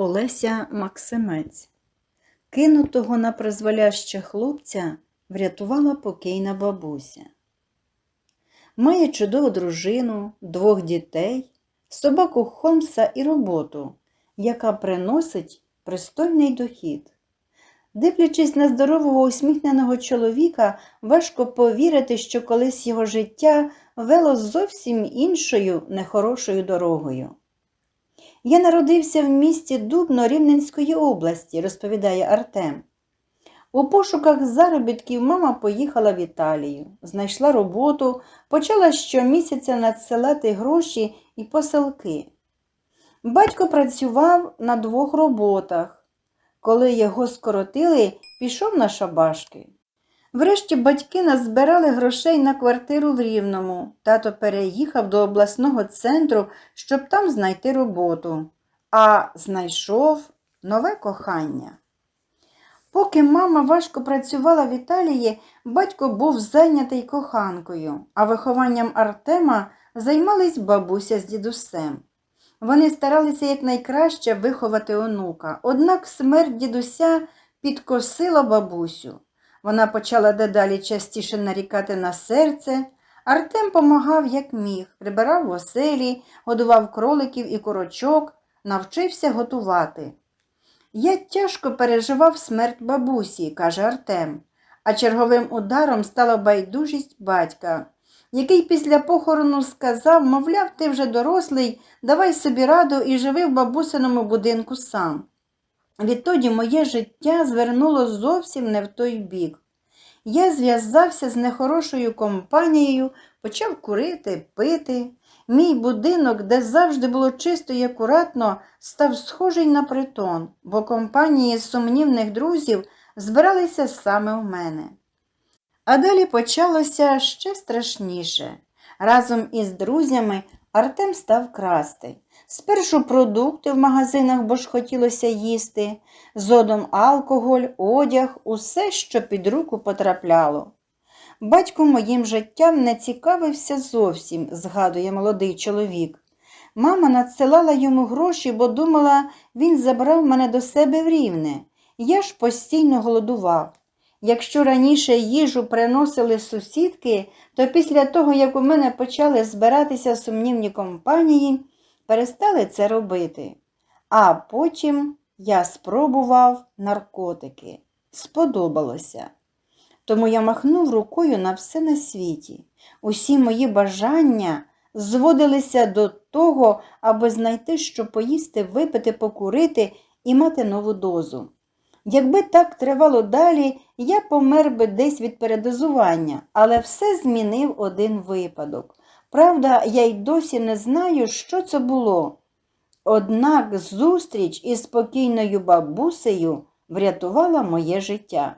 Олеся Максимець. Кинутого на призволяще хлопця врятувала покійна бабуся. Має чудову дружину, двох дітей, собаку Холмса і роботу, яка приносить пристойний дохід. Дивлячись на здорового усміхненого чоловіка, важко повірити, що колись його життя вело зовсім іншою нехорошою дорогою. Я народився в місті Дубно Рівненської області, розповідає Артем. У пошуках заробітків мама поїхала в Італію, знайшла роботу, почала щомісяця надсилати гроші і посилки. Батько працював на двох роботах. Коли його скоротили, пішов на шабашки. Врешті батьки назбирали грошей на квартиру в Рівному. Тато переїхав до обласного центру, щоб там знайти роботу, а знайшов нове кохання. Поки мама важко працювала в Італії, батько був зайнятий коханкою, а вихованням Артема займались бабуся з дідусем. Вони старалися якнайкраще виховати онука, однак смерть дідуся підкосила бабусю. Вона почала дедалі частіше нарікати на серце. Артем помагав, як міг, прибирав в оселі, годував кроликів і курочок, навчився готувати. Я тяжко переживав смерть бабусі, каже Артем, а черговим ударом стала байдужість батька, який після похорону сказав, мовляв, ти вже дорослий, давай собі раду і живи в бабусиному будинку сам. Відтоді моє життя звернуло зовсім не в той бік. Я зв'язався з нехорошою компанією, почав курити, пити. Мій будинок, де завжди було чисто і акуратно, став схожий на притон, бо компанії сумнівних друзів збиралися саме в мене. А далі почалося ще страшніше. Разом із друзями Артем став красти. Спершу продукти в магазинах, бо ж хотілося їсти, зодом алкоголь, одяг, усе, що під руку потрапляло. Батько моїм життям не цікавився зовсім, згадує молодий чоловік. Мама надсилала йому гроші, бо думала, він забрав мене до себе в рівне. Я ж постійно голодував. Якщо раніше їжу приносили сусідки, то після того, як у мене почали збиратися сумнівні компанії, перестали це робити. А потім я спробував наркотики. Сподобалося. Тому я махнув рукою на все на світі. Усі мої бажання зводилися до того, аби знайти, що поїсти, випити, покурити і мати нову дозу. Якби так тривало далі, я помер би десь від передозування, але все змінив один випадок. Правда, я й досі не знаю, що це було. Однак зустріч із спокійною бабусею врятувала моє життя.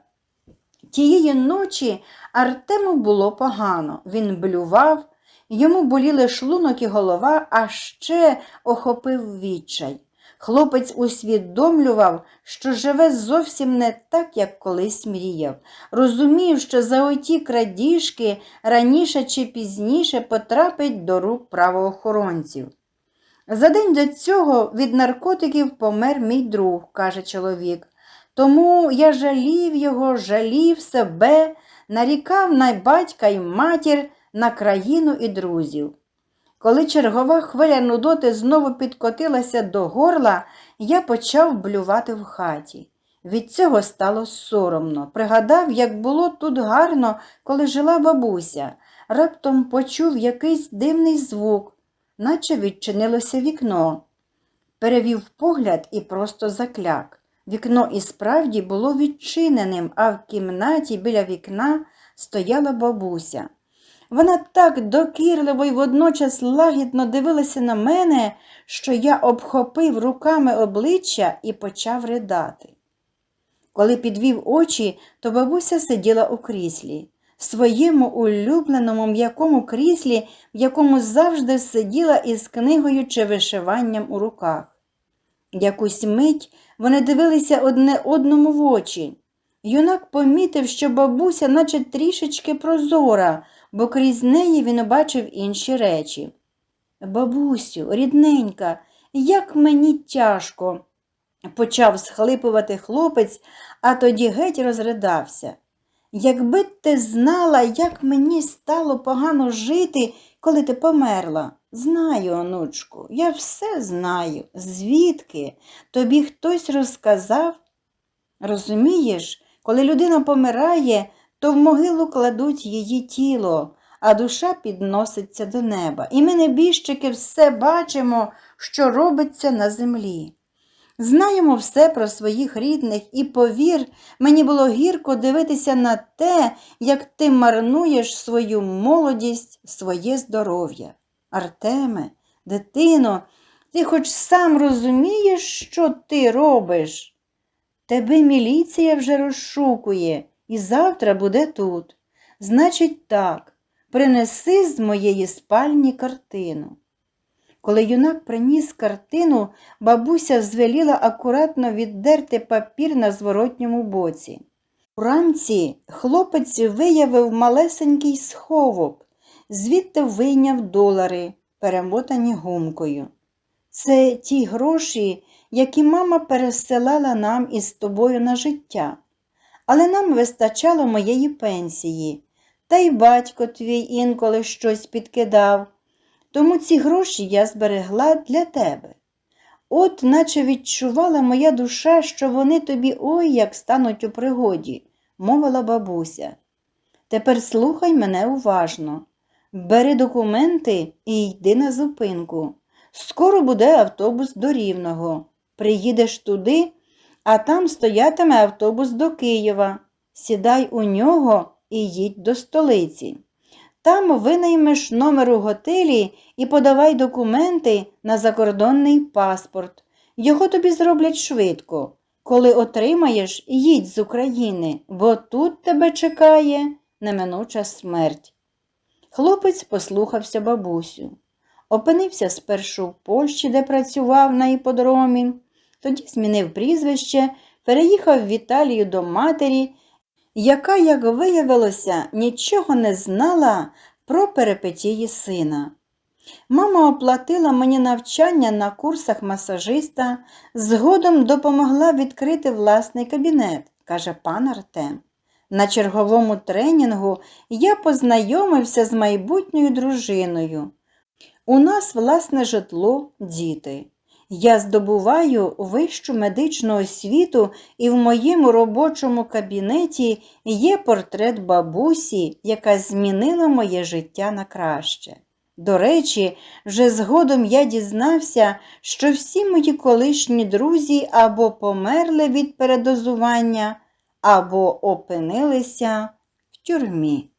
Тієї ночі Артему було погано, він блював, йому боліли шлунок і голова, а ще охопив відчай. Хлопець усвідомлював, що живе зовсім не так, як колись мріяв. Розумів, що за оті крадіжки раніше чи пізніше потрапить до рук правоохоронців. За день до цього від наркотиків помер мій друг, каже чоловік. Тому я жалів його, жалів себе, нарікав на батька й матір, на країну і друзів. Коли чергова хвиля нудоти знову підкотилася до горла, я почав блювати в хаті. Від цього стало соромно. Пригадав, як було тут гарно, коли жила бабуся. Раптом почув якийсь дивний звук, наче відчинилося вікно. Перевів погляд і просто закляк. Вікно і справді було відчиненим, а в кімнаті біля вікна стояла бабуся. Вона так докірливо й водночас лагідно дивилася на мене, що я обхопив руками обличчя і почав ридати. Коли підвів очі, то бабуся сиділа у кріслі, своєму улюбленому м'якому кріслі, в якому завжди сиділа із книгою чи вишиванням у руках. Якусь мить вони дивилися одне одному в очі. Юнак помітив, що бабуся, наче трішечки прозора, бо крізь неї він бачив інші речі. Бабусю, рідненька, як мені тяжко. почав схлипувати хлопець, а тоді геть розридався. Якби ти знала, як мені стало погано жити, коли ти померла. Знаю, онучку, я все знаю. Звідки? Тобі хтось розказав? Розумієш, коли людина помирає, то в могилу кладуть її тіло, а душа підноситься до неба. І ми, небіжчики, все бачимо, що робиться на землі. Знаємо все про своїх рідних, і повір, мені було гірко дивитися на те, як ти марнуєш свою молодість, своє здоров'я. Артеме, дитино, ти хоч сам розумієш, що ти робиш? Тебе міліція вже розшукує і завтра буде тут. Значить, так, принеси з моєї спальні картину. Коли юнак приніс картину, бабуся звеліла акуратно віддерти папір на зворотньому боці. Уранці хлопець виявив малесенький сховок, звідти вийняв долари, перемотані гумкою. Це ті гроші, які мама пересилала нам із тобою на життя. Але нам вистачало моєї пенсії, та й батько твій інколи щось підкидав. Тому ці гроші я зберегла для тебе. От наче відчувала моя душа, що вони тобі ой як стануть у пригоді, мовила бабуся. Тепер слухай мене уважно. Бери документи і йди на зупинку. Скоро буде автобус до Рівного. Приїдеш туди, а там стоятиме автобус до Києва. Сідай у нього і їдь до столиці. Там винаймеш номер у готелі і подавай документи на закордонний паспорт. Його тобі зроблять швидко. Коли отримаєш, їдь з України, бо тут тебе чекає неминуча смерть. Хлопець послухався бабусю. Опинився спершу в Польщі, де працював на іподромі, тоді змінив прізвище, переїхав в Італію до матері, яка, як виявилося, нічого не знала про перипетії сина. Мама оплатила мені навчання на курсах масажиста, згодом допомогла відкрити власний кабінет, каже пан Артем. На черговому тренінгу я познайомився з майбутньою дружиною. У нас власне житло, діти. Я здобуваю вищу медичну освіту, і в моєму робочому кабінеті є портрет бабусі, яка змінила моє життя на краще. До речі, вже згодом я дізнався, що всі мої колишні друзі або померли від передозування, або опинилися в тюрмі.